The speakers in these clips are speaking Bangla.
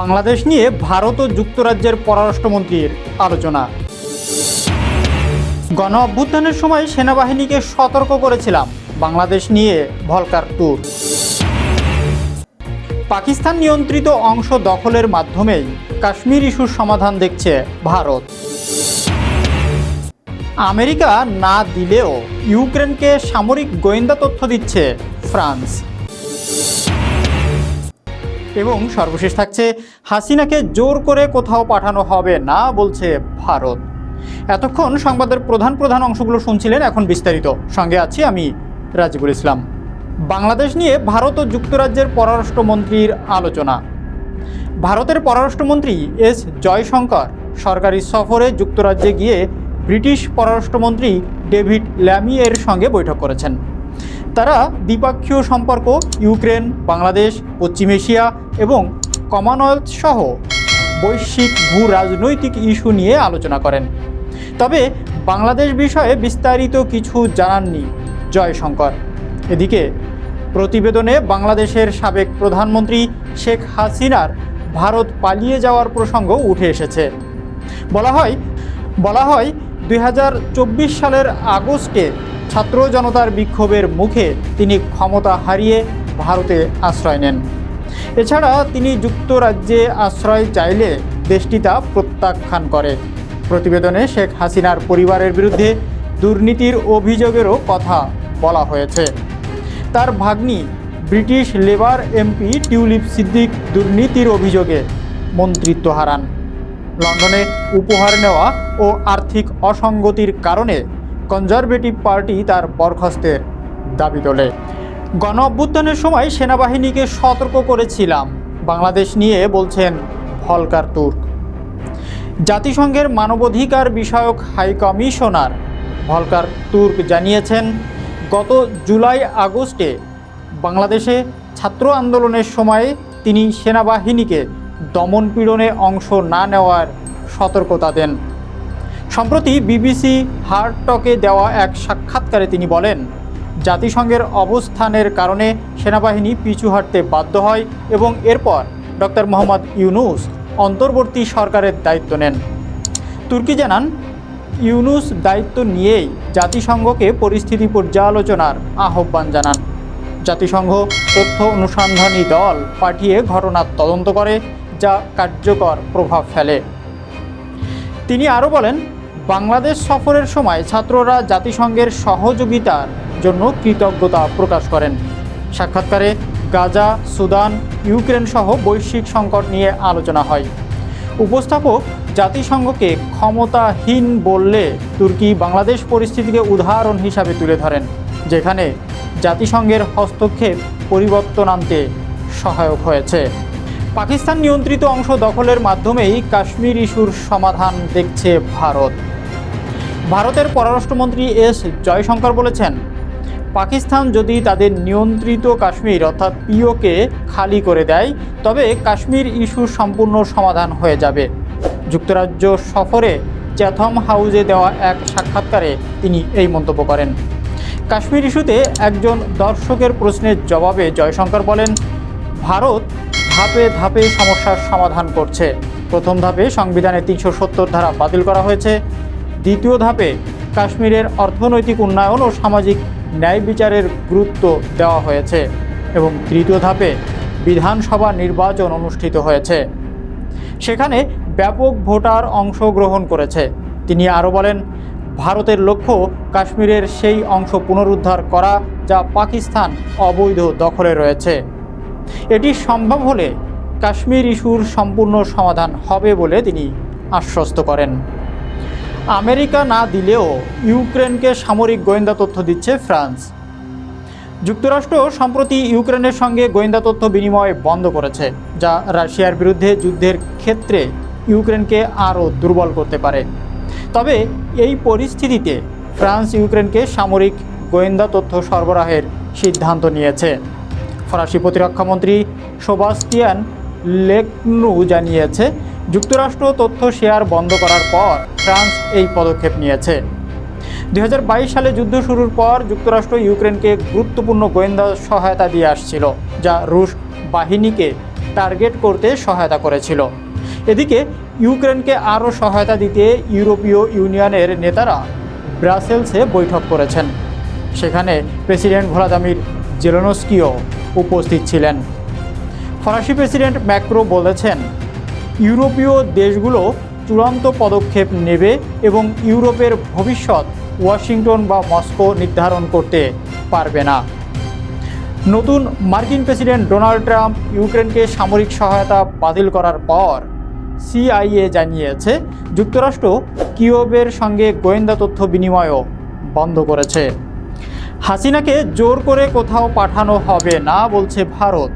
বাংলাদেশ নিয়ে ভারত ও যুক্তরাজ্যের পররাষ্ট্রমন্ত্রীর আলোচনা। গণ অভ্যুত্থানের সময় সেনাবাহিনীকে সতর্ক করেছিলাম। বাংলাদেশ নিয়ে ভলকার ট্যুর। পাকিস্তান নিয়ন্ত্রিত অংশ দখলের মাধ্যমেই কাশ্মীর ইস্যুর সমাধান দেখছে ভারত। আমেরিকা না দিলেও ইউক্রেনকে সামরিক গোয়েন্দা তথ্য দিচ্ছে ফ্রান্স। এবং সর্বশেষ থাকছে, হাসিনাকে জোর করে কোথাও পাঠানো হবে না বলছে ভারত। এতক্ষণ সংবাদের প্রধান প্রধান অংশগুলো শুনছিলেন এখন বিস্তারিত। সঙ্গে আছি আমি রাজিবুল ইসলাম। বাংলাদেশ নিয়ে ভারত ও যুক্তরাজ্যের পররাষ্ট্রমন্ত্রীর আলোচনা। ভারতের পররাষ্ট্রমন্ত্রী এস জয়শঙ্কর সরকারি সফরে যুক্তরাজ্যে গিয়ে ব্রিটিশ পররাষ্ট্রমন্ত্রী ডেভিড ল্যামিয়ের সঙ্গে বৈঠক করেছেন। তারা দ্বিপাক্ষীয় সম্পর্ক, ইউক্রেন, বাংলাদেশ, পশ্চিম এশিয়া এবং কমনওয়েলথ সহ বৈশ্বিক ভূ রাজনৈতিক ইস্যু নিয়ে আলোচনা করেন। তবে বাংলাদেশ বিষয়ে বিস্তারিত কিছু জানাননি জয়শঙ্কর। এদিকে প্রতিবেদনে বাংলাদেশের সাবেক প্রধানমন্ত্রী শেখ হাসিনার ভারত পালিয়ে যাওয়ার প্রসঙ্গ উঠে এসেছে। বলা হয় বলা হয় দু হাজার চব্বিশ সালের আগস্টে ছাত্র জনতার বিক্ষোভের মুখে তিনি ক্ষমতা হারিয়ে ভারতে আশ্রয় নেন। এছাড়া তিনি যুক্তরাজ্যে আশ্রয় চাইলে দেশটি তা প্রত্যাখ্যান করে। প্রতিবেদনে শেখ হাসিনার পরিবারের বিরুদ্ধে দুর্নীতির অভিযোগেরও কথা বলা হয়েছে। তার ভাগ্নি British Labour MP Tulip Siddiq দুর্নীতির অভিযোগে মন্ত্রিত্ব হারান। লন্ডনে উপহার নেওয়া ও আর্থিক অসঙ্গতির কারণে কনজারভেটিভ পার্টি তার বরখাস্তের দাবি তোলে। গণ অভ্যুত্থানের সময় সেনাবাহিনীকে সতর্ক করেছিলাম। বাংলাদেশ নিয়ে বলছেন ভলকার তুর্ক। জাতিসংঘের মানবাধিকার বিষয়ক হাই কমিশনার ভলকার তুর্ক জানিয়েছেন, গত জুলাই আগস্টে বাংলাদেশে ছাত্র আন্দোলনের সময় তিনি সেনাবাহিনীকে দমনপীড়নে অংশ না নেওয়ার সতর্কতা দেন। সম্প্রতি বিবিসি হার্ট টকে দেওয়া এক সাক্ষাৎকারে তিনি বলেন জাতিসংঘের অবস্থানের কারণে সেনাবাহিনী পিছু হাঁটতে বাধ্য হয় এবং এরপর ডক্টর মোহাম্মদ ইউনুস অন্তর্বর্তী সরকারের দায়িত্ব নেন। তুর্কি জানান, ইউনুস দায়িত্ব নিয়েই জাতিসংঘকে পরিস্থিতি পর্যালোচনার আহ্বান জানান। জাতিসংঘ তথ্য অনুসন্ধানী দল পাঠিয়ে ঘটনার তদন্ত করে, যা কার্যকর প্রভাব ফেলে। তিনি আরও বলেন বাংলাদেশ সফরের সময় ছাত্ররা জাতিসংঘের সহযোগিতার জন্য কৃতজ্ঞতা প্রকাশ করেন। সাক্ষাৎকারে গাজা, সুদান, ইউক্রেন সহ বৈশ্বিক সংকট নিয়ে আলোচনা হয়। উপস্থাপক জাতিসংঘকে ক্ষমতাহীন বললে তুর্কি বাংলাদেশ পরিস্থিতিকে উদাহরণ হিসাবে তুলে ধরেন, যেখানে জাতিসংঘের হস্তক্ষেপ পরিবর্তন আনতে সহায়ক হয়েছে। পাকিস্তান নিয়ন্ত্রিত অংশ দখলের মাধ্যমেই কাশ্মীর ইস্যুর সমাধান দেখছে ভারত। ভারতের পররাষ্ট্রমন্ত্রী এস. জয়শঙ্কর বলেছেন, পাকিস্তান যদি তাদের নিয়ন্ত্রিত কাশ্মীর, অর্থাৎ পিওকে, খালি করে দেয়, তবে কাশ্মীর ইস্যুর সম্পূর্ণ সমাধান হয়ে যাবে। যুক্তরাজ্য সফরে চ্যাথম হাউজে দেওয়া এক সাক্ষাৎকারে তিনি এই মন্তব্য করেন। কাশ্মীর ইস্যুতে একজন দর্শকের প্রশ্নের জবাবে জয়শঙ্কর বলেন, ভারত ধাপে ধাপে সমস্যার সমাধান করছে। প্রথম ধাপে সংবিধানের তিনশো সত্তর ধারা বাতিল করা হয়েছে। দ্বিতীয় ধাপে কাশ্মীরের অর্থনৈতিক উন্নয়ন ও সামাজিক ন্যায় বিচারের গুরুত্ব দেওয়া হয়েছে এবং তৃতীয় ধাপে বিধানসভা নির্বাচন অনুষ্ঠিত হয়েছে। সেখানে ব্যাপক ভোটার অংশগ্রহণ করেছে। তিনি আরও বলেন, ভারতের লক্ষ্য কাশ্মীরের সেই অংশ পুনরুদ্ধার করা যা পাকিস্তান অবৈধ দখলে রয়েছে। এটি সম্ভব হলে কাশ্মীর ইস্যুর সম্পূর্ণ সমাধান হবে বলে তিনি আশ্বস্ত করেন। আমেরিকা না দিলেও ইউক্রেনকে সামরিক গোয়েন্দা তথ্য দিচ্ছে ফ্রান্স। যুক্তরাষ্ট্র সম্প্রতি ইউক্রেনের সঙ্গে গোয়েন্দা তথ্য বিনিময় বন্ধ করেছে, যা রাশিয়ার বিরুদ্ধে যুদ্ধের ক্ষেত্রে ইউক্রেনকে আরও দুর্বল করতে পারে। তবে এই পরিস্থিতিতে ফ্রান্স ইউক্রেনকে সামরিক গোয়েন্দা তথ্য সরবরাহের সিদ্ধান্ত নিয়েছে। ফরাসি প্রতিরক্ষামন্ত্রী সোবাস্টিয়ান লেকনু জানিয়েছে যুক্তরাষ্ট্র তথ্য শেয়ার বন্ধ করার পর ফ্রান্স এই পদক্ষেপ নিয়েছে। দু হাজার বাইশ সালে যুদ্ধ শুরুর পর যুক্তরাষ্ট্র ইউক্রেনকে গুরুত্বপূর্ণ গোয়েন্দা সহায়তা দিয়ে আসছিল, যা রুশ বাহিনীকে টার্গেট করতে সহায়তা করেছিল। এদিকে, ইউক্রেনকে আরও সহায়তা দিতে ইউরোপীয় ইউনিয়নের নেতারা ব্রাসেলসে বৈঠক করেছেন। সেখানে প্রেসিডেন্ট ভ্লাদিমির জেলোনস্কিও উপস্থিত ছিলেন। ফরাসি প্রেসিডেন্ট ম্যাক্রো বলেছেন ইউরোপীয় দেশগুলো চূড়ান্ত পদক্ষেপ নেবে এবং ইউরোপের ভবিষ্যৎ ওয়াশিংটন বা মস্কো নির্ধারণ করতে পারবে না। নতুন মার্কিন প্রেসিডেন্ট ডোনাল্ড ট্রাম্প ইউক্রেনকে সামরিক সহায়তা বাতিল করার পর সিআইএ জানিয়েছে, যুক্তরাষ্ট্র কিয়েভের সঙ্গে গোয়েন্দা তথ্য বিনিময়ও বন্ধ করেছে। হাসিনাকে জোর করে কোথাও পাঠানো হবে না বলছে ভারত।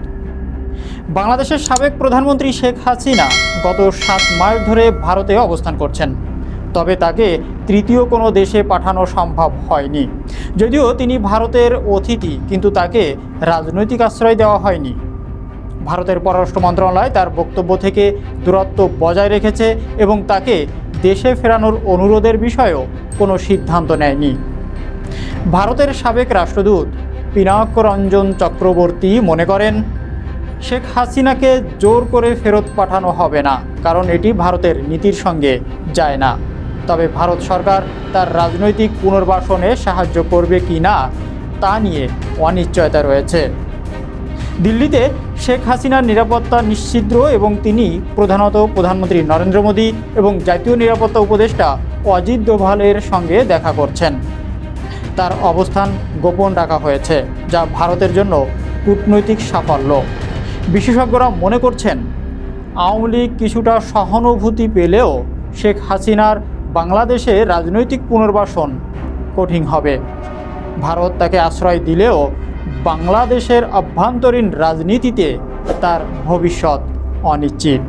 বাংলাদেশের সাবেক প্রধানমন্ত্রী শেখ হাসিনা গত সাত মাস ধরে ভারতে অবস্থান করছেন। তবে তাকে তৃতীয় কোনো দেশে পাঠানো সম্ভব হয়নি। যদিও তিনি ভারতের অতিথি, কিন্তু তাকে রাজনৈতিক আশ্রয় দেওয়া হয়নি। ভারতের পররাষ্ট্র মন্ত্রণালয় তার বক্তব্য থেকে দূরত্ব বজায় রেখেছে এবং তাকে দেশে ফেরানোর অনুরোধের বিষয়েও কোনো সিদ্ধান্ত নেয়নি। ভারতের সাবেক রাষ্ট্রদূত পিনাক রঞ্জন চক্রবর্তী মনে করেন শেখ হাসিনাকে জোর করে ফেরত পাঠানো হবে না, কারণ এটি ভারতের নীতির সঙ্গে যায় না। তবে ভারত সরকার তার রাজনৈতিক পুনর্বাসনে সাহায্য করবে কি না, তা নিয়ে অনিশ্চয়তা রয়েছে। দিল্লিতে শেখ হাসিনার নিরাপত্তা নিশ্চিদ্র এবং তিনি প্রধানত প্রধানমন্ত্রী নরেন্দ্র মোদী এবং জাতীয় নিরাপত্তা উপদেষ্টা অজিত দোভালের সঙ্গে দেখা করছেন। তার অবস্থান গোপন রাখা হয়েছে, যা ভারতের জন্য কূটনৈতিক সাফল্য। বিশেষজ্ঞরা মনে করছেন, আওয়ামী লীগ কিছুটা সহানুভূতি পেলেও শেখ হাসিনার বাংলাদেশে রাজনৈতিক পুনর্বাসন কঠিন হবে। ভারত তাকে আশ্রয় দিলেও বাংলাদেশের অভ্যন্তরীণ রাজনীতিতে তার ভবিষ্যৎ অনিশ্চিত।